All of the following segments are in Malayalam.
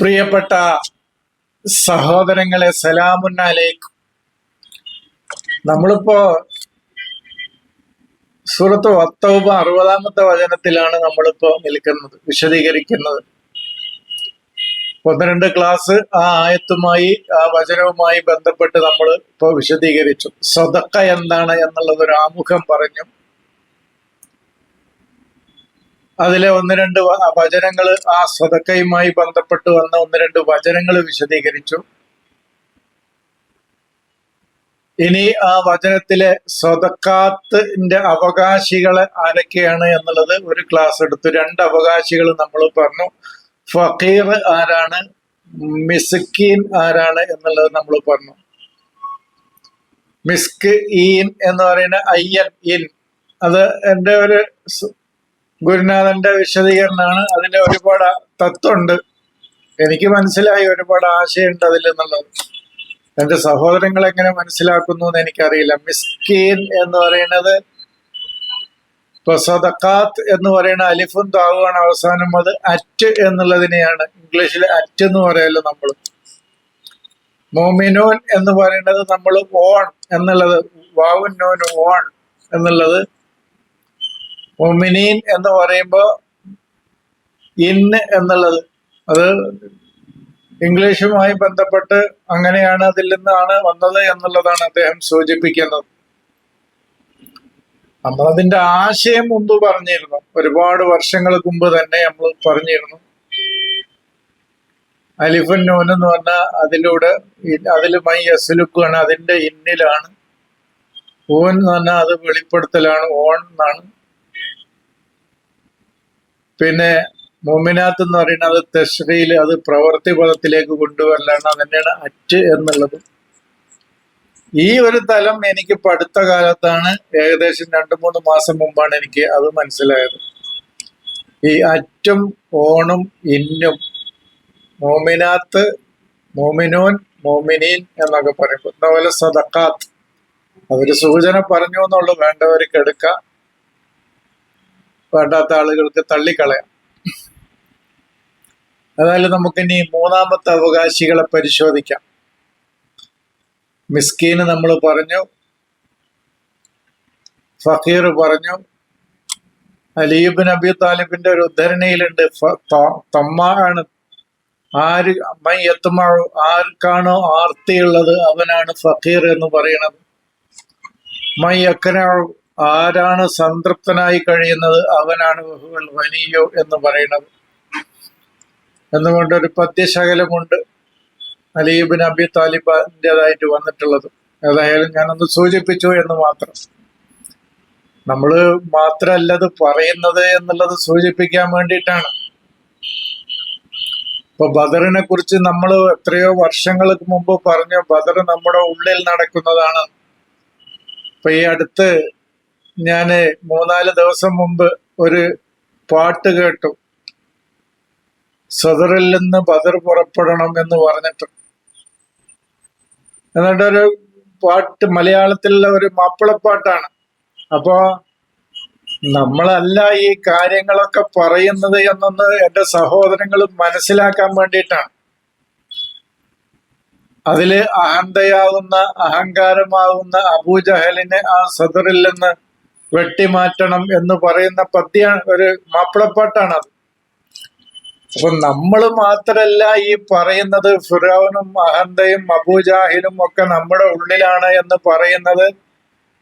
പ്രിയപ്പെട്ട സഹോദരങ്ങളെ സലാമുന്നാലേക്ക്. നമ്മളിപ്പോ സൂറത്ത് വത്തൗബ അറുപതാമത്തെ വചനത്തിലാണ് നമ്മളിപ്പോ നിൽക്കുന്നത് വിശദീകരിക്കുന്നത്. ഒന്ന് രണ്ട് ക്ലാസ് ആ ആയത്തുമായി ആ വചനവുമായി ബന്ധപ്പെട്ട് നമ്മൾ ഇപ്പോ വിശദീകരിച്ചു. സ്വതക്ക എന്താണ് എന്നുള്ളത് ഒരു ആമുഖം പറഞ്ഞു. അതിലെ ഒന്ന് രണ്ട് വചനങ്ങൾ ആ സ്വതക്കയുമായി ബന്ധപ്പെട്ട് വന്ന ഒന്ന് രണ്ട് വചനങ്ങൾ വിശദീകരിച്ചു. ഇനി ആ വചനത്തിലെ സ്വതക്കാത്തിന്റെ അവകാശികളെ ആരൊക്കെയാണ് എന്നുള്ളത് ഒരു ക്ലാസ് എടുത്തു. രണ്ട് അവകാശികൾ നമ്മൾ പറഞ്ഞു. ഫക്കീർ ആരാണ്? മിസ്കീൻ ആരാണ് എന്നുള്ളത് നമ്മൾ പറഞ്ഞു. മിസ്ക് ഈൻ എന്ന് പറയുന്ന അയ്യൻ ഇൻ. അത് എന്റെ ഒരു ഗുരുനാഥന്റെ വിശദീകരണമാണ്. അതിന്റെ ഒരുപാട് തത്വമുണ്ട്. എനിക്ക് മനസ്സിലായി ഒരുപാട് ആശയമുണ്ട് അതിൽ എന്നുള്ളത് എന്റെ സഹോദരങ്ങൾ എങ്ങനെ മനസ്സിലാക്കുന്നു എന്ന് എനിക്കറിയില്ല. മിസ്കീൻ എന്ന് പറയുന്നത് ഇപ്പൊ എന്ന് പറയുന്ന അലിഫും താവുമാണ് അവസാനം അത് അറ്റ് എന്നുള്ളതിനെയാണ്. ഇംഗ്ലീഷിൽ അറ്റ് എന്ന് പറയല്ലോ നമ്മൾ മോമിനോൻ എന്ന് പറയുന്നത് നമ്മൾ ഓൺ എന്നുള്ളത് വാവുൻ നോൻ ഓൺ എന്നുള്ളത് മൊമിനീൻ എന്ന് പറയുമ്പോൾ ഇന്ന് എന്നുള്ളത്. അത് ഇംഗ്ലീഷുമായി ബന്ധപ്പെട്ട് അങ്ങനെയാണ് അതിൽ നിന്നാണ് വന്നത് എന്നുള്ളതാണ് അദ്ദേഹം സൂചിപ്പിക്കുന്നത്. നമ്മളതിന്റെ ആശയം മുമ്പ് പറഞ്ഞിരുന്നു. ഒരുപാട് വർഷങ്ങൾക്ക് മുമ്പ് തന്നെ നമ്മൾ പറഞ്ഞിരുന്നു. അലിഫൻ നൂൻ എന്ന് പറഞ്ഞാൽ അതിലൂടെ അതിൽ മൈ അസുലുക്കാണ് അതിന്റെ ഇന്നിലാണ്. ഓൻ എന്ന് പറഞ്ഞാൽ അത് വെളിപ്പെടുത്തലാണ് ഓൺ എന്നാണ്. പിന്നെ മോമിനാത്ത് എന്ന് പറയുന്നത് തെശ്രീയിൽ അത് പ്രവൃത്തി പദത്തിലേക്ക് കൊണ്ടുവരലാണ് അതിന്റെയാണ് അറ്റ് എന്നുള്ളത്. ഈ ഒരു തലം എനിക്ക് പഠിത്ത കാലത്താണ് ഏകദേശം രണ്ടു മൂന്ന് മാസം മുമ്പാണ് എനിക്ക് അത് മനസ്സിലായത്. ഈ അറ്റും ഓണും ഇന്നും മോമിനാത്ത് മോമിനോൻ മോമിനീൻ എന്നൊക്കെ പറയും അതുപോലെ സദക്കാത്ത്. അവർ സൂചന പറഞ്ഞു എന്നുള്ളു വേണ്ടവർക്ക് എടുക്കാം. വേണ്ടാത്ത ആളുകൾക്ക് തള്ളിക്കളയാം. അതായത് നമുക്കിനി മൂന്നാമത്തെ അവകാശികളെ പരിശോധിക്കാം. മിസ്കീന് നമ്മൾ പറഞ്ഞു. ഫക്കീർ പറഞ്ഞു. അലീബ് നബി താലിബിന്റെ ഒരു ഉദ്ധരണിയിലുണ്ട് തമ്മാണ് ആര് മൈ എത്തുമാഴു ആർക്കാണോ ആർത്തിയുള്ളത് അവനാണ് ഫക്കീർ എന്ന് പറയണത്. മൈ അക്കനാഴു ആരാണ് സംതൃപ്തനായി കഴിയുന്നത്? അവനാണ് ബഹുവൽ വനിയോ എന്ന് പറയുന്നത്. എന്നുകൊണ്ട് ഒരു പദ്യശകലമുണ്ട്? അലീബിൻ അബി താലിബിന്റെതായിട്ട് വന്നിട്ടുള്ളത്. ഏതായാലും ഞാനൊന്ന് സൂചിപ്പിച്ചു എന്ന് മാത്രം. നമ്മൾ മാത്രല്ലത് പറയുന്നത് എന്നുള്ളത് സൂചിപ്പിക്കാൻ വേണ്ടിയിട്ടാണ്. ഇപ്പൊ ബദറിനെ കുറിച്ച് നമ്മൾ എത്രയോ വർഷങ്ങൾക്ക് മുമ്പ് പറഞ്ഞു ബദർ നമ്മുടെ ഉള്ളിൽ നടക്കുന്നതാണ്. ഇപ്പൊ ഈ അടുത്ത് ഞാൻ മൂന്നാൽ ദിവസം മുമ്പ് ഒരു പാട്ട് കേട്ടു. സദറിൽ നിന്ന് ബദർ പുറപ്പെടണം എന്ന് പറഞ്ഞിട്ട്. എന്നിട്ടൊരു പാട്ട് മലയാളത്തിലുള്ള ഒരു മാപ്പിളപ്പാട്ടാണ്. അപ്പോ നമ്മളല്ല ഈ കാര്യങ്ങളൊക്കെ പറയുന്നത് എന്നൊന്ന് എന്റെ സഹോദരങ്ങൾ മനസ്സിലാക്കാൻ വേണ്ടിയിട്ടാണ്. അതിൽ അഹന്തയാകുന്ന അഹങ്കാരമാകുന്ന അബൂജഹലിനെ ആ സദറിൽ നിന്ന് വെട്ടിമാറ്റണം എന്ന് പറയുന്ന പദ്യ ഒരു മാപ്പിളപ്പാട്ടാണ് അത്. അപ്പൊ നമ്മൾ മാത്രല്ല ഈ പറയുന്നത് ഫിറോനും അഹന്തയും അബൂജാഹിലും ഒക്കെ നമ്മുടെ ഉള്ളിലാണ് എന്ന് പറയുന്നത്.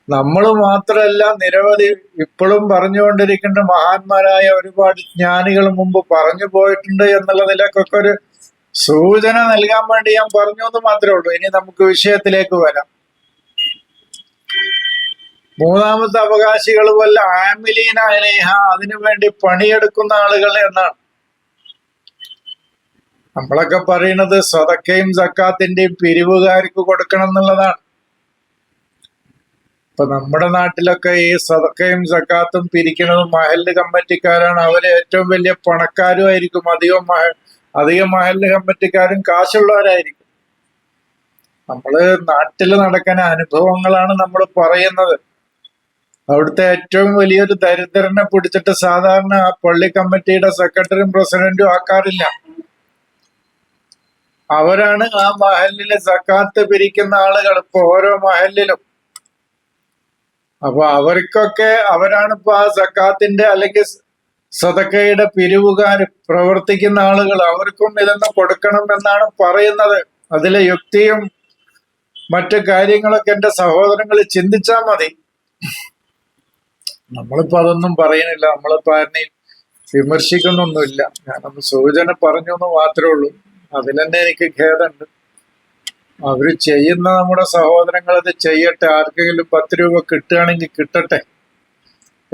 നമ്മൾ മാത്രല്ല നിരവധി ഇപ്പോഴും പറഞ്ഞുകൊണ്ടിരിക്കുന്ന മഹാന്മാരായ ഒരുപാട് ജ്ഞാനികൾ മുമ്പ് പറഞ്ഞു പോയിട്ടുണ്ട് എന്നുള്ളതിലേക്കൊക്കെ ഒരു സൂചന നൽകാൻ വേണ്ടി ഞാൻ പറഞ്ഞു എന്ന് മാത്രമേ ഉള്ളൂ. ഇനി നമുക്ക് വിഷയത്തിലേക്ക് വരാം. മൂന്നാമത്തെ അവകാശികൾ വല്ല ആമിലീന അതിനു വേണ്ടി പണിയെടുക്കുന്ന ആളുകൾ എന്നാണ്. നമ്മളൊക്കെ പറയുന്നത് സ്വതക്കയും സക്കാത്തിന്റെയും പിരിവുകാർക്ക് കൊടുക്കണം എന്നുള്ളതാണ്. ഇപ്പൊ നമ്മുടെ നാട്ടിലൊക്കെ ഈ സതക്കയും സക്കാത്തും പിരിക്കുന്നതും മഹല്ല് കമ്മിറ്റിക്കാരാണ്. അവർ ഏറ്റവും വലിയ പണക്കാരും ആയിരിക്കും. അധികം മഹ അധികം മഹല്ല് കമ്മിറ്റിക്കാരും കാശുള്ളവരായിരിക്കും. നമ്മൾ നാട്ടിൽ നടക്കുന്ന അനുഭവങ്ങളാണ് നമ്മൾ പറയുന്നത്. അവിടുത്തെ ഏറ്റവും വലിയൊരു ദരിദ്രനെ പിടിച്ചിട്ട് സാധാരണ ആ പള്ളി കമ്മിറ്റിയുടെ സെക്രട്ടറിയും പ്രസിഡന്റും ആക്കാറില്ല അവരാണ് ആ മഹലിലെ സക്കാത്ത് പിരിക്കുന്ന ആളുകൾ ഇപ്പൊ ഓരോ മഹലിലും. അപ്പൊ അവർക്കൊക്കെ അവരാണ് ഇപ്പൊ ആ സക്കാത്തിന്റെ അല്ലെങ്കിൽ സതക്കയുടെ പിരിവുകാർ പ്രവർത്തിക്കുന്ന ആളുകൾ. അവർക്കും ഇതൊന്ന് കൊടുക്കണം എന്നാണ് പറയുന്നത്. അതിലെ യുക്തിയും മറ്റു കാര്യങ്ങളൊക്കെ എന്റെ സഹോദരങ്ങൾ ചിന്തിച്ചാൽ മതി. നമ്മളിപ്പോ അതൊന്നും പറയണില്ല നമ്മളിപ്പോ ആരെയും വിമർശിക്കുന്നൊന്നുമില്ല. ഞാനൊന്ന് സൂചന പറഞ്ഞു എന്ന് മാത്രമേ ഉള്ളൂ. അതിലെന്നെ എനിക്ക് ഖേദമുണ്ട്. അവർ ചെയ്യുന്ന നമ്മുടെ സഹോദരങ്ങൾ അത് ചെയ്യട്ടെ. ആർക്കെങ്കിലും പത്ത് രൂപ കിട്ടുകയാണെങ്കിൽ കിട്ടട്ടെ.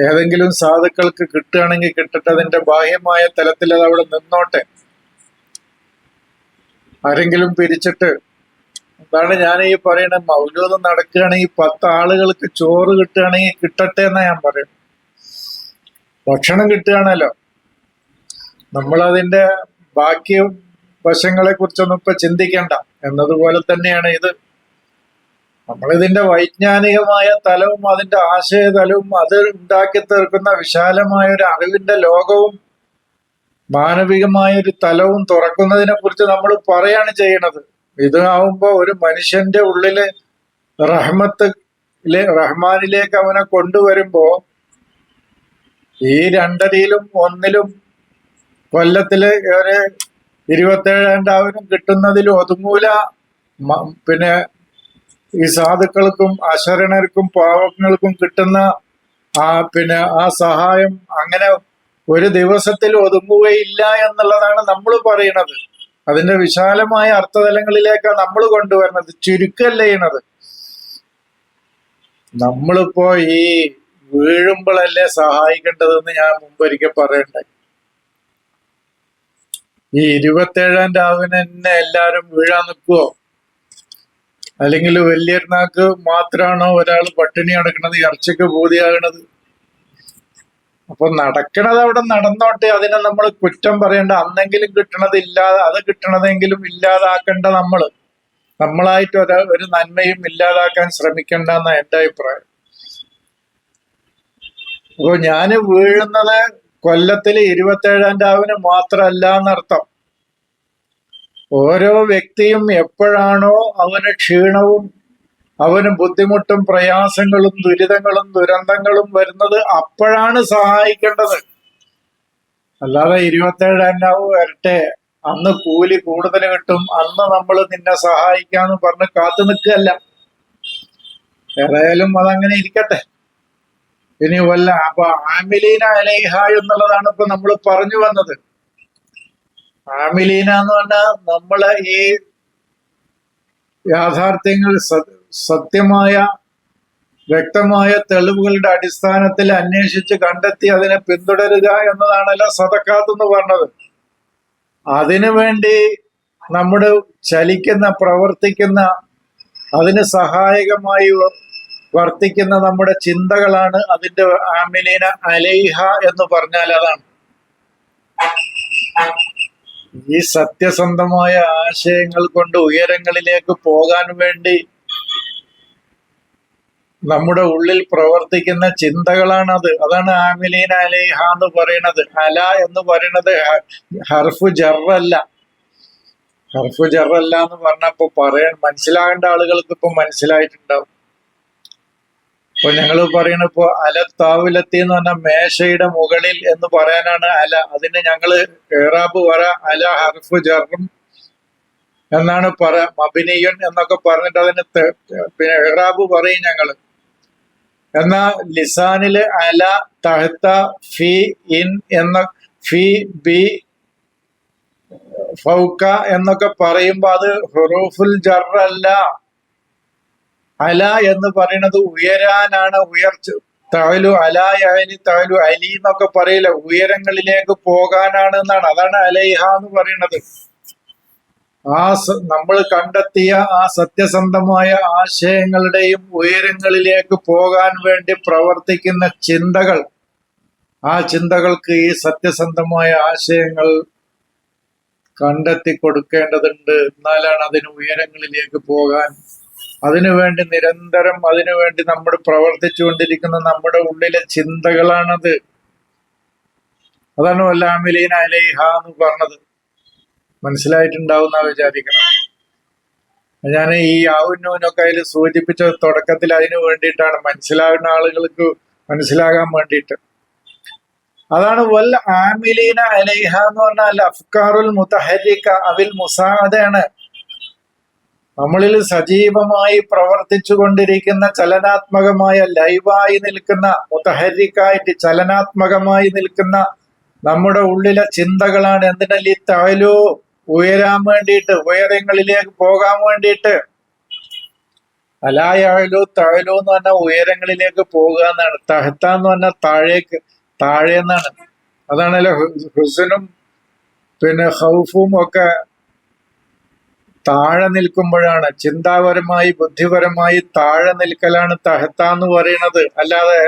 ഏതെങ്കിലും സാധുക്കൾക്ക് കിട്ടുകയാണെങ്കിൽ കിട്ടട്ടെ. അതിന്റെ ബാഹ്യമായ തലത്തിൽ അത് അവിടെ നിന്നോട്ടെ. ആരെങ്കിലും പിരിച്ചിട്ട് അതാണ് ഞാൻ ഈ പറയുന്നത് മൗലൂദ് നടക്കുകയാണെങ്കിൽ പത്ത് ആളുകൾക്ക് ചോറ് കിട്ടുകയാണെങ്കിൽ കിട്ടട്ടെ എന്നാ ഞാൻ പറയുന്നത് ഭക്ഷണം കിട്ടുകയാണല്ലോ. നമ്മളതിന്റെ ബാക്കി വശങ്ങളെ കുറിച്ചൊന്നും ഇപ്പൊ ചിന്തിക്കണ്ട. എന്നതുപോലെ തന്നെയാണ് ഇത്. നമ്മളിതിന്റെ വൈജ്ഞാനികമായ തലവും അതിന്റെ ആശയ തലവും അത് ഉണ്ടാക്കി തീർക്കുന്ന വിശാലമായ ഒരു അറിവിന്റെ ലോകവും മാനവികമായ ഒരു തലവും തുറക്കുന്നതിനെ കുറിച്ച് നമ്മൾ പറയാണ് ചെയ്യണത്. ഇത് ആവുമ്പോ ഒരു മനുഷ്യന്റെ ഉള്ളിൽ റഹ്മത്ത് റഹ്മാനിലേക്ക് അവനെ കൊണ്ടുവരുമ്പോ ഈ രണ്ടരയിലും ഒന്നിലും കൊല്ലത്തിൽ ഒരു ഇരുപത്തേഴാണ്ടാവിനും കിട്ടുന്നതിൽ ഒതുങ്ങൂല. പിന്നെ ഈ സാധുക്കൾക്കും അശരണർക്കും പാവങ്ങൾക്കും കിട്ടുന്ന ആ പിന്നെ ആ സഹായം അങ്ങനെ ഒരു ദിവസത്തിൽ ഒതുങ്ങുകയില്ല എന്നുള്ളതാണ് നമ്മൾ പറയുന്നത് അതിന്റെ വിശാലമായ അർത്ഥതലങ്ങളിലേക്കാണ് നമ്മൾ കൊണ്ടുവരുന്നത്. ചുരുക്കല്ല ചെയ്യണത് നമ്മളിപ്പോ ഈ വീഴുമ്പോഴല്ലേ സഹായിക്കേണ്ടതെന്ന് ഞാൻ മുമ്പൊരിക്കൽ പറയണ്ടായി ഈ ഇരുപത്തേഴാം രാവിന് തന്നെ എല്ലാരും വീഴാൻ നിൽക്കുവോ അല്ലെങ്കിൽ വലിയ നാക്ക് മാത്രമാണോ ഒരാൾ പട്ടിണി അടക്കണത് ഇറച്ചിക്ക് ബോധ്യാകണത് അപ്പൊ നടക്കണത് അവിടെ നടന്നോട്ടെ. അതിനെ നമ്മൾ കുറ്റം പറയേണ്ട. അന്നെങ്കിലും കിട്ടണത് ഇല്ലാതെ അത് കിട്ടണതെങ്കിലും ഇല്ലാതാക്കേണ്ട നമ്മൾ. നമ്മളായിട്ട് ഒരു ഒരു നന്മയും ഇല്ലാതാക്കാൻ ശ്രമിക്കണ്ട എന്നാ എന്റെ അഭിപ്രായം. അപ്പൊ ഞാൻ വീഴുന്നത് കൊല്ലത്തിൽ ഇരുപത്തേഴാം രാവിന് മാത്രമല്ല എന്നർത്ഥം. ഓരോ വ്യക്തിയും എപ്പോഴാണോ അവന് ക്ഷീണവും അവന് ബുദ്ധിമുട്ടും പ്രയാസങ്ങളും ദുരിതങ്ങളും ദുരന്തങ്ങളും വരുന്നത് അപ്പോഴാണ് സഹായിക്കേണ്ടത്. അല്ലാതെ ഇരുപത്തേഴാം രാവ് വരട്ടെ. അന്ന് കൂലി കൂടുതൽ കിട്ടും. അന്ന് നമ്മൾ നിന്നെ സഹായിക്കാന്ന് പറഞ്ഞ് കാത്തു നിൽക്കുകയല്ല. ഏതായാലും അതങ്ങനെ ഇരിക്കട്ടെ. ഇനി വല്ല അപ്പൊ ആമിലീന അലേഹ എന്നുള്ളതാണ് ഇപ്പൊ നമ്മൾ പറഞ്ഞു വന്നത്. ആമിലീന എന്ന് പറഞ്ഞാൽ നമ്മളെ ഈ യാഥാർത്ഥ്യങ്ങൾ സത്യമായ വ്യക്തമായ തെളിവുകളുടെ അടിസ്ഥാനത്തിൽ അന്വേഷിച്ച് കണ്ടെത്തി അതിനെ പിന്തുടരുക എന്നതാണല്ലോ സതക്കാത്ത് എന്ന് പറഞ്ഞത്. അതിനു വേണ്ടി നമ്മുടെ ചലിക്കുന്ന പ്രവർത്തിക്കുന്ന അതിന് സഹായകമായി വർത്തിക്കുന്ന നമ്മുടെ ചിന്തകളാണ് അതിന്റെ ആമിലീന അലൈഹ എന്ന് പറഞ്ഞാൽ അതാണ്. ഈ സത്യസന്ധമായ ആശയങ്ങൾ കൊണ്ട് ഉയരങ്ങളിലേക്ക് പോകാൻ വേണ്ടി നമ്മുടെ ഉള്ളിൽ പ്രവർത്തിക്കുന്ന ചിന്തകളാണത്. അതാണ് ആമിലീൻ അലേഹ എന്ന് പറയുന്നത്. അല എന്ന് പറയുന്നത് ഹർഫു ജറല്ല. ഹർഫു ജറല്ല എന്ന് പറഞ്ഞപ്പോ പറയാൻ മനസ്സിലാകേണ്ട ആളുകൾക്ക് ഇപ്പൊ മനസ്സിലായിട്ടുണ്ടാവും. ഇപ്പൊ ഞങ്ങൾ പറയണ ഇപ്പൊ അല താവിലെത്തി എന്ന് പറഞ്ഞ മേശയുടെ മുകളിൽ എന്ന് പറയാനാണ് അല. അതിന് ഞങ്ങൾ ഏറാബ് വര അല ഹർഫ് ജറും എന്നാണ് പറ മബിനിയൻ എന്നൊക്കെ പറഞ്ഞിട്ട് അതിന് പിന്നെ ഏറാബ് പറയും ഞങ്ങൾ. എന്നാ ലിസാനിൽ അല തഹത്ത ഫി ഇൻ എന്ന ഫി ബി ഫൗക്ക എന്നൊക്കെ പറയുമ്പോ അത് ഹുറൂഫുൽ ജറല്ല. അല എന്ന് പറയുന്നത് ഉയരാനാണ് ഉയർച്ച. തഴലു അലായലി തഴലു അലി എന്നൊക്കെ പറയില്ല? ഉയരങ്ങളിലേക്ക് പോകാനാണ് എന്നാണ്. അതാണ് അലൈഹ എന്ന് പറയുന്നത്. ആ നമ്മൾ കണ്ടെത്തിയ ആ സത്യസന്ധമായ ആശയങ്ങളുടെയും ഉയരങ്ങളിലേക്ക് പോകാൻ വേണ്ടി പ്രവർത്തിക്കുന്ന ചിന്തകൾ. ആ ചിന്തകൾക്ക് ഈ സത്യസന്ധമായ ആശയങ്ങൾ കണ്ടെത്തി കൊടുക്കേണ്ടതുണ്ട്. എന്നാലാണ് അതിന് ഉയരങ്ങളിലേക്ക് പോകാൻ അതിനുവേണ്ടി നിരന്തരം അതിനുവേണ്ടി നമ്മൾ പ്രവർത്തിച്ചുകൊണ്ടിരിക്കുന്ന നമ്മുടെ ഉള്ളിലെ ചിന്തകളാണത്. അതാണ് വല്ലാമിലീൻ അലൈഹ എന്ന് പറഞ്ഞത്. മനസ്സിലായിട്ടുണ്ടാവും എന്നാ വിചാരിക്കണം. ഞാൻ ഈ ആവുന്നൂനൊക്കെ അതിൽ സൂചിപ്പിച്ച തുടക്കത്തിൽ അതിനു വേണ്ടിയിട്ടാണ് മനസ്സിലാകുന്ന ആളുകൾക്ക് മനസ്സിലാകാൻ വേണ്ടിയിട്ട്. അതാണ് വൽ ആമിലീന അലൈഹ എന്ന് പറഞ്ഞാൽ അഫ്കാറുൽ മുതഹരിക്ക അവിൽ മുസാദയാണ്. നമ്മളിൽ സജീവമായി പ്രവർത്തിച്ചു കൊണ്ടിരിക്കുന്ന ചലനാത്മകമായ ലൈവായി നിൽക്കുന്ന മുത്തഹരിക്കായിട്ട് ചലനാത്മകമായി നിൽക്കുന്ന നമ്മുടെ ഉള്ളിലെ ചിന്തകളാണ് എന്തിനല്ലി താലോ ഉയരാൻ വേണ്ടിയിട്ട് ഉയരങ്ങളിലേക്ക് പോകാൻ വേണ്ടിയിട്ട്? അലായാലോ താഴലോ എന്ന് പറഞ്ഞാൽ ഉയരങ്ങളിലേക്ക് പോകുക എന്നാണ്. തഹത്ത എന്ന് പറഞ്ഞാൽ താഴേക്ക് താഴെ എന്നാണ് അതാണല്ലോ ഹുസനും പിന്നെ ഹൗഫും ഒക്കെ താഴെ നിൽക്കുമ്പോഴാണ്. ചിന്താപരമായി ബുദ്ധിപരമായി താഴെ നിൽക്കലാണ് തഹത്ത എന്ന് പറയുന്നത്. അല്ലാതെ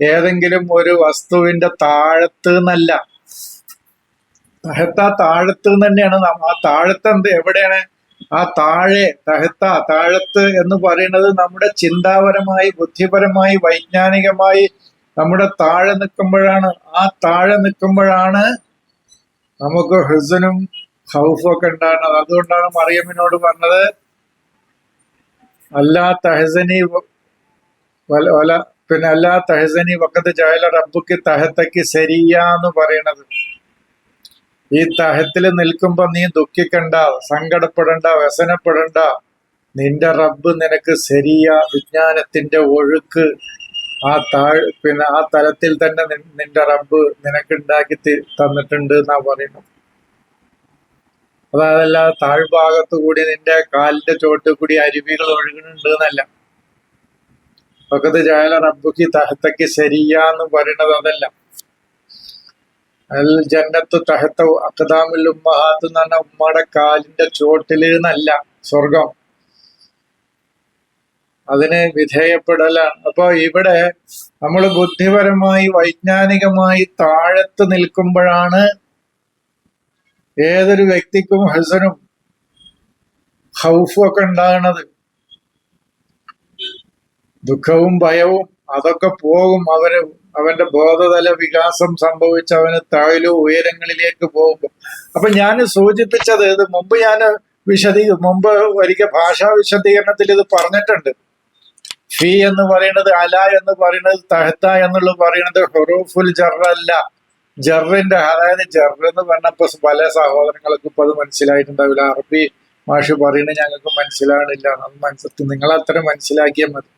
ഏതെങ്കിലും ഒരു വസ്തുവിന്റെ താഴത്ത് എന്നല്ല. തഹത്ത താഴത്ത് തന്നെയാണ്. ആ താഴത്ത് എന്ത് എവിടെയാണ്? ആ താഴെ തഹത്ത താഴത്ത് എന്ന് പറയുന്നത് നമ്മുടെ ചിന്താപരമായി ബുദ്ധിപരമായി വൈജ്ഞാനികമായി നമ്മുടെ താഴെ നിൽക്കുമ്പോഴാണ്. ആ താഴെ നിൽക്കുമ്പോഴാണ് നമുക്ക് ഹുസനും ഹൗഫും ഒക്കെ ഉണ്ടാകുന്നത് അതുകൊണ്ടാണ് മറിയമ്മിനോട് പറഞ്ഞത് അല്ലാ തഹസനി വല പിന്നെ അല്ലാ തഹസനി വക്കത്ത് ജായല റബ്ബുക്ക് തഹത്തക്ക് ശരിയാന്ന് പറയണത്. ഈ തഹത്തിൽ നിൽക്കുമ്പോ നീ ദുഃഖിക്കണ്ട സങ്കടപ്പെടണ്ട വ്യസനപ്പെടണ്ട. നിന്റെ റബ്ബ് നിനക്ക് ശരിയ വിജ്ഞാനത്തിന്റെ ഒഴുക്ക്. ആ താഴ് പിന്നെ ആ തലത്തിൽ തന്നെ നിന്റെ റബ്ബ് നിനക്ക് ഉണ്ടാക്കി തന്നിട്ടുണ്ട് എന്നാ പറയുന്നത് അതല്ല താഴ്ഭാഗത്തു കൂടി നിന്റെ കാലിന്റെ ചോട്ട് കൂടി അരുവികൾ ഒഴുകുന്നുണ്ട് എന്നല്ല പക്കത്ത് ജാല റബ്ബുക്ക് തഹത്തക്ക് ശരിയാന്ന് പറയണത് അതല്ല. അൽ ജന്നത്ത് തഹത്ത അക്കദാമിൽ ഉമ്മഹാത്ത് എന്ന് പറഞ്ഞ ഉമ്മയുടെ കാലിന്റെ ചോട്ടിൽ എന്നല്ല സ്വർഗം അതിന് വിധേയപ്പെടലാണ്. അപ്പൊ ഇവിടെ നമ്മൾ ബുദ്ധിപരമായി വൈജ്ഞാനികമായി താഴത്ത് നിൽക്കുമ്പോഴാണ് ഏതൊരു വ്യക്തിക്കും ഹസനും ഹൗഫും ഒക്കെ ഉണ്ടാകുന്നത്. ദുഃഖവും ഭയവും അതൊക്കെ പോകും അവർ അവന്റെ ബോധതല വികാസം സംഭവിച്ച് അവന് താഴ്ലോ ഉയരങ്ങളിലേക്ക് പോകും. അപ്പൊ ഞാൻ സൂചിപ്പിച്ചത് ഇത് മുമ്പ് ഞാൻ വിശദീ മുമ്പ് ഒരിക്കൽ ഭാഷാ വിശദീകരണത്തിൽ ഇത് പറഞ്ഞിട്ടുണ്ട്. ഫി എന്ന് പറയുന്നത് അല എന്ന് പറയുന്നത് തഹത്ത എന്നുള്ളത് പറയുന്നത് ഹൊറൂഫുൽ ജറല്ല. ജറിന്റെ അതായത് ജർ എന്ന് പറഞ്ഞപ്പോ പല സഹോദരങ്ങൾക്ക് ഇപ്പൊ അത് മനസ്സിലായിട്ടുണ്ടാവില്ല. അറബി മാഷ് പറയുന്നത് ഞങ്ങൾക്ക് മനസ്സിലാകണില്ല അത് മനസ്സിൽ നിങ്ങൾ അത്ര മനസ്സിലാക്കിയാൽ മതി.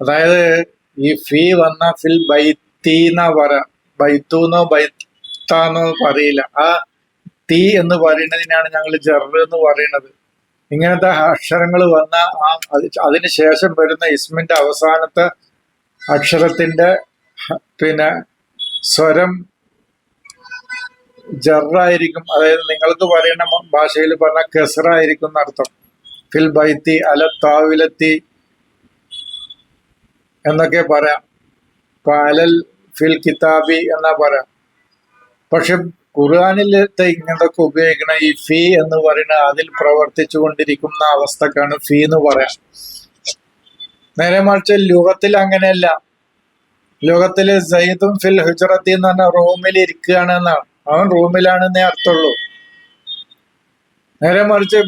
അതായത് ഈ ഫീ വന്ന ഫിൽ ബൈത്തീന്ന പറ ബൈത്തൂന്നോ ബൈത്താന്നോ പറയില്ല. ആ തീ എന്ന് പറയുന്നതിനാണ് ഞങ്ങൾ ജർ എന്ന് പറയുന്നത്. ഇങ്ങനത്തെ അക്ഷരങ്ങൾ വന്ന ആ അത് അതിന് ശേഷം വരുന്ന ഇസ്മിന്റെ അവസാനത്തെ അക്ഷരത്തിന്റെ പിന്നെ സ്വരം ജറായിരിക്കും. അതായത് നിങ്ങൾക്ക് പറയുന്ന ഭാഷയിൽ പറഞ്ഞ കെസറായിരിക്കും എന്നർത്ഥം ഫിൽ ബൈത്തി അല താവിലത്തി എന്നൊക്കെ പറയാം. പാലൽ ഫിൽ കിതാബി എന്നാ പറയാം. പക്ഷെ ഖുർആാനിലത്തെ ഇങ്ങനൊക്കെ ഉപയോഗിക്കണ ഈ ഫീ എന്ന് പറയുന്ന അതിൽ പ്രവർത്തിച്ചു കൊണ്ടിരിക്കുന്ന അവസ്ഥക്കാണ് ഫീ എന്ന് പറയാം. നേരെ മറിച്ച് ലോകത്തിൽ അങ്ങനെയല്ല. ലോകത്തിലെ സയ്യിദും ഫിൽ ഹുജറത്തി എന്ന് പറഞ്ഞ റൂമിൽ ഇരിക്കുകയാണ് എന്നാണ്. അവൻ റൂമിലാണെന്നേ അർത്ഥമുള്ളൂ. നേരെ മറിച്ച്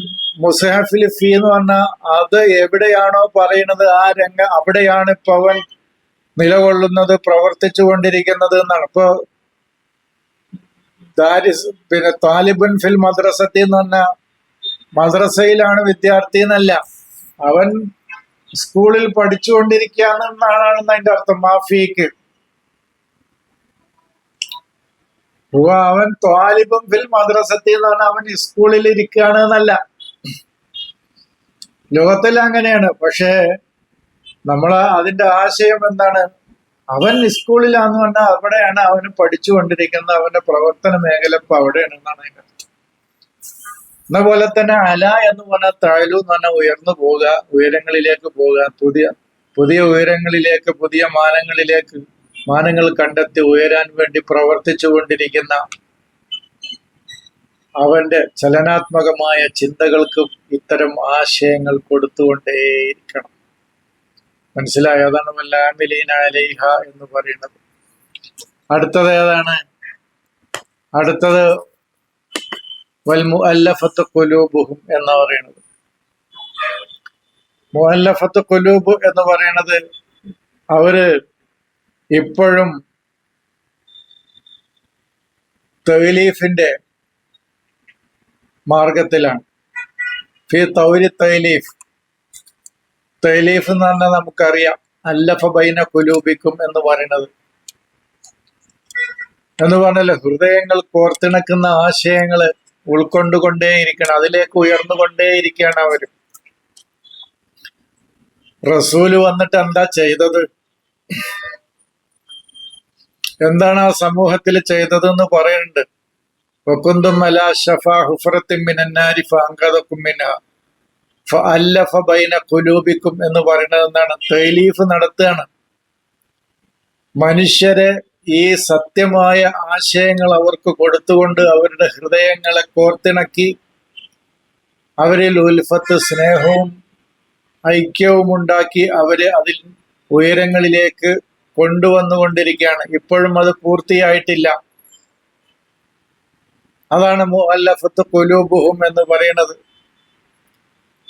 മുസഹഫിൽ ഫീ എന്ന് പറഞ്ഞാൽ അത് എവിടെയാണോ പറയുന്നത് ആ രംഗ അവിടെയാണ് ഇപ്പൊ അവൻ നിലകൊള്ളുന്നത് പ്രവർത്തിച്ചു കൊണ്ടിരിക്കുന്നത് എന്നാണ്. ഇപ്പൊ ദാരിസ് പിന്നെ താലിബുൻ ഫിൽ മദ്രസത്തി എന്ന് പറഞ്ഞാൽ മദ്രസയിലാണ് വിദ്യാർത്ഥി എന്നല്ല. അവൻ സ്കൂളിൽ പഠിച്ചുകൊണ്ടിരിക്കുകയാണെന്നാണ് അതിന്റെ അർത്ഥം. മാഫിക്ക് അവൻ ത്വാലിബും ഫിൽ മദ്രസത്തിൽ എന്ന് പറഞ്ഞാൽ അവൻ സ്കൂളിൽ ഇരിക്കുകയാണ് എന്നല്ല. ലോകത്തിൽ അങ്ങനെയാണ്. പക്ഷേ നമ്മൾ അതിന്റെ ആശയം എന്താണ്? അവൻ സ്കൂളിലാന്ന് പറഞ്ഞാൽ അവിടെയാണ് അവന് പഠിച്ചുകൊണ്ടിരിക്കുന്നത്. അവന്റെ പ്രവർത്തന മേഖല ഇപ്പൊ അവിടെയാണ് എന്നാണ് അതിന്റെ അർത്ഥം. എന്ന തന്നെ അല എന്ന് പറഞ്ഞാൽ താഴ്ലു എന്ന് പറഞ്ഞാൽ ഉയർന്നു പോവുക ഉയരങ്ങളിലേക്ക് പോവുക പുതിയ പുതിയ ഉയരങ്ങളിലേക്ക് പുതിയ മാനങ്ങളിലേക്ക് മാനങ്ങൾ കണ്ടെത്തി ഉയരാൻ വേണ്ടി പ്രവർത്തിച്ചു കൊണ്ടിരിക്കുന്ന അവന്റെ ചലനാത്മകമായ ചിന്തകൾക്കും ഇത്തരം ആശയങ്ങൾ കൊടുത്തുകൊണ്ടേയിരിക്കണം. മനസ്സിലായോ? അതാണ് വല്ലാമിലീന അലൈഹ എന്ന് പറയുന്നത്. അടുത്തത് ഏതാണ്? അടുത്തത് വൽ കൊലൂബുഹും എന്ന് പറയുന്നത്. മുഅല്ലഫത്ത് കുലൂബ് എന്ന് പറയുന്നത് അവർ ഇപ്പോഴും തൈലീഫിന്റെ മാർഗത്തിലാണ്. ഫി തൗരി തൈലീഫ്. തൈലീഫ് എന്ന് പറഞ്ഞാൽ നമുക്കറിയാം അല്ലഫ ബൈന കുലൂബിക്കും എന്ന് പറയുന്നത്. എന്ന് പറഞ്ഞാൽ ഹൃദയങ്ങൾ കോർത്തിണക്കുന്ന ആശയങ്ങൾ ഉൾക്കൊണ്ടുകൊണ്ടേയിരിക്കണം അതിലേക്ക് ഉയർന്നുകൊണ്ടേയിരിക്കുകയാണ് അവർ. റസൂൽ വന്നിട്ട് എന്താ ചെയ്തത്? എന്താണ് ആ സമൂഹത്തിൽ ചെയ്തതെന്ന് പറയുന്നുണ്ട് മിന ബൈന എന്ന് പറയുന്നത് എന്താണ്? തൈലീഫ് നടത്തുകയാണ്. മനുഷ്യരെ ഈ സത്യമായ ആശയങ്ങൾ അവർക്ക് കൊടുത്തുകൊണ്ട് അവരുടെ ഹൃദയങ്ങളെ കോർത്തിണക്കി അവരിൽ ഉൽഫത്ത് സ്നേഹവും ഐക്യവും ഉണ്ടാക്കി അവരെ അതിൽ ഉയരങ്ങളിലേക്ക് കൊണ്ടുവന്നുകൊണ്ടിരിക്കുകയാണ്. ഇപ്പോഴും അത് പൂർത്തിയായിട്ടില്ല. അതാണ് മുഅല്ലഫത്ത് കുലൂബുഹും എന്ന് പറയുന്നത്.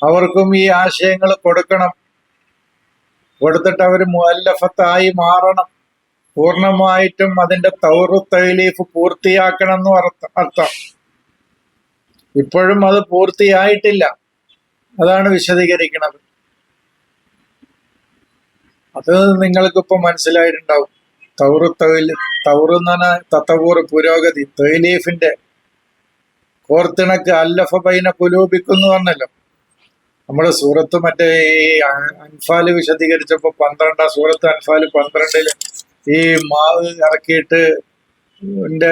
അവർക്കും ഈ ആശയങ്ങൾ കൊടുക്കണം. കൊടുത്തിട്ട് അവർ മുഅല്ലഫത്തായി മാറണം. പൂർണമായിട്ടും അതിന്റെ തൗറു തൈലീഫ് പൂർത്തിയാക്കണം എന്ന് അർത്ഥം. ഇപ്പോഴും അത് പൂർത്തിയായിട്ടില്ല. അതാണ് വിശദീകരിക്കുന്നത്. അത് നിങ്ങൾക്കിപ്പോ മനസ്സിലായിട്ടുണ്ടാവും. തൗറ് തൈൽ പറഞ്ഞാൽ തത്തപൂർ പുരോഗതി തൈലീഫിന്റെ കോർത്തിണക്ക് അല്ലഫ ബൈന കുലൂപിക്കുന്നു പറഞ്ഞല്ലോ. നമ്മുടെ സൂറത്ത് മറ്റേ ഈ അൻഫാൽ വിശദീകരിച്ചപ്പോ പന്ത്രണ്ടാം സൂറത്ത് അൻഫാൽ പന്ത്രണ്ടിൽ ഈ മാവ് ഇറക്കിയിട്ട് പിന്നെ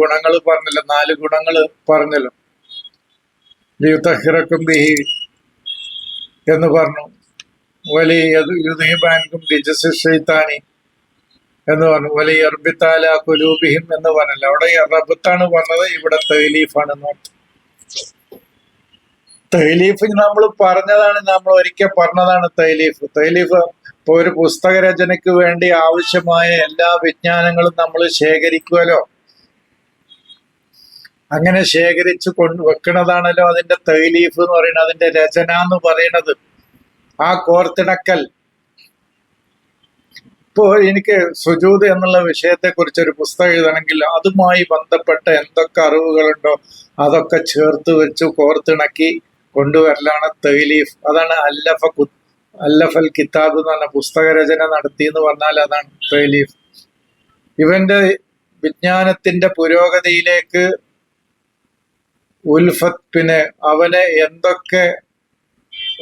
ഗുണങ്ങൾ പറഞ്ഞല്ലോ നാല് ഗുണങ്ങൾ പറഞ്ഞല്ലോ. ലിയുതഹിറക്കും ബിഹി എന്ന് പറഞ്ഞു. വലിയ യുദഹിബാൻകും ഡിജസ് ഷെയ്ത്താനി എന്ന് പറഞ്ഞു. വലിയ അർബിത്താല കുലൂബിഹിം എന്ന് പറഞ്ഞല്ലോ. അവിടെ റബത്താണ് പറഞ്ഞത് ഇവിടെ തൈലീഫാണ് തൈലീഫ് നമ്മൾ പറഞ്ഞതാണ് നമ്മൾ ഒരിക്കൽ പറഞ്ഞതാണ് തൈലീഫ് തൈലീഫ് ഇപ്പൊ ഒരു പുസ്തക രചനയ്ക്ക് വേണ്ടി ആവശ്യമായ എല്ലാ വിജ്ഞാനങ്ങളും നമ്മൾ ശേഖരിക്കുമല്ലോ അങ്ങനെ ശേഖരിച്ച് കൊണ്ട് വെക്കണതാണല്ലോ അതിന്റെ തൈലീഫ് എന്ന് പറയുന്നത്. അതിന്റെ രചന എന്ന് പറയുന്നത്. ആ കോർത്തിണക്കൽ. ഇപ്പോ എനിക്ക് സുജൂത് എന്നുള്ള വിഷയത്തെക്കുറിച്ച് ഒരു പുസ്തകം എഴുതണമെങ്കിൽ അതുമായി ബന്ധപ്പെട്ട എന്തൊക്കെ അറിവുകളുണ്ടോ അതൊക്കെ ചേർത്ത് വെച്ച് കോർത്തിണക്കി കൊണ്ടുവരലാണ് തൈലീഫ്. അതാണ് അല്ലഫ കു അല്ലഫൽ കിതാബ് എന്ന് പറഞ്ഞ പുസ്തക രചന നടത്തി എന്ന് പറഞ്ഞാൽ അതാണ് തൈലീഫ്. ഇവന്റെ വിജ്ഞാനത്തിന്റെ പുരോഗതിയിലേക്ക് ഉൽഫത്ത് പിന്നെ അവനെ എന്തൊക്കെ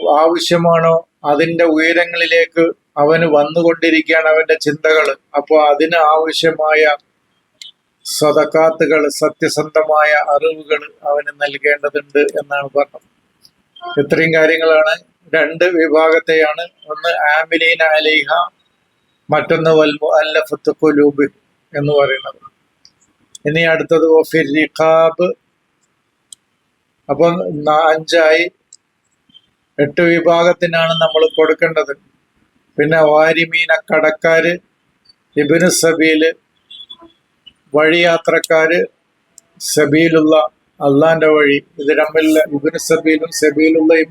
ആവശ്യമാണോ? അതിന്റെ ഉയരങ്ങളിലേക്ക് അവന് വന്നുകൊണ്ടിരിക്കുകയാണ് അവന്റെ ചിന്തകൾ അപ്പോൾ അതിന് ആവശ്യമായ സ്വതക്കാത്തുകൾ സത്യസന്ധമായ അറിവുകൾ അവന് നൽകേണ്ടതുണ്ട് എന്നാണ് പറഞ്ഞത്. ഇത്രയും കാര്യങ്ങളാണ്. രണ്ട് വിഭാഗത്തെയാണ്. ഒന്ന് ആമിലീൻ അലൈഹ മറ്റൊന്ന് വൽമു അല്ലഫത്ത് കുലൂബ് എന്ന് പറയുന്നത്. ഇനി അടുത്തത് ഒഫിർ റിഖാബ്. അപ്പം അഞ്ചായി. എട്ട് വിഭാഗത്തിനാണ് നമ്മൾ കൊടുക്കേണ്ടത്. പിന്നെ വാരിമീന കടക്കാര് ഇബിന് സബീൽ വഴിയാത്രക്കാര് സബീലുള്ള അള്ളാന്റെ വഴി. ഇത് തമ്മിലുള്ള ഇബിന് സബീലും സബീലുള്ളയും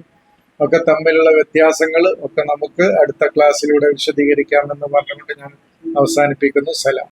ഒക്കെ തമ്മിലുള്ള വ്യത്യാസങ്ങൾ ഒക്കെ നമുക്ക് അടുത്ത ക്ലാസ്സിലൂടെ വിശദീകരിക്കാമെന്ന് പറഞ്ഞുകൊണ്ട് ഞാൻ അവസാനിപ്പിക്കുന്നു. സലാം.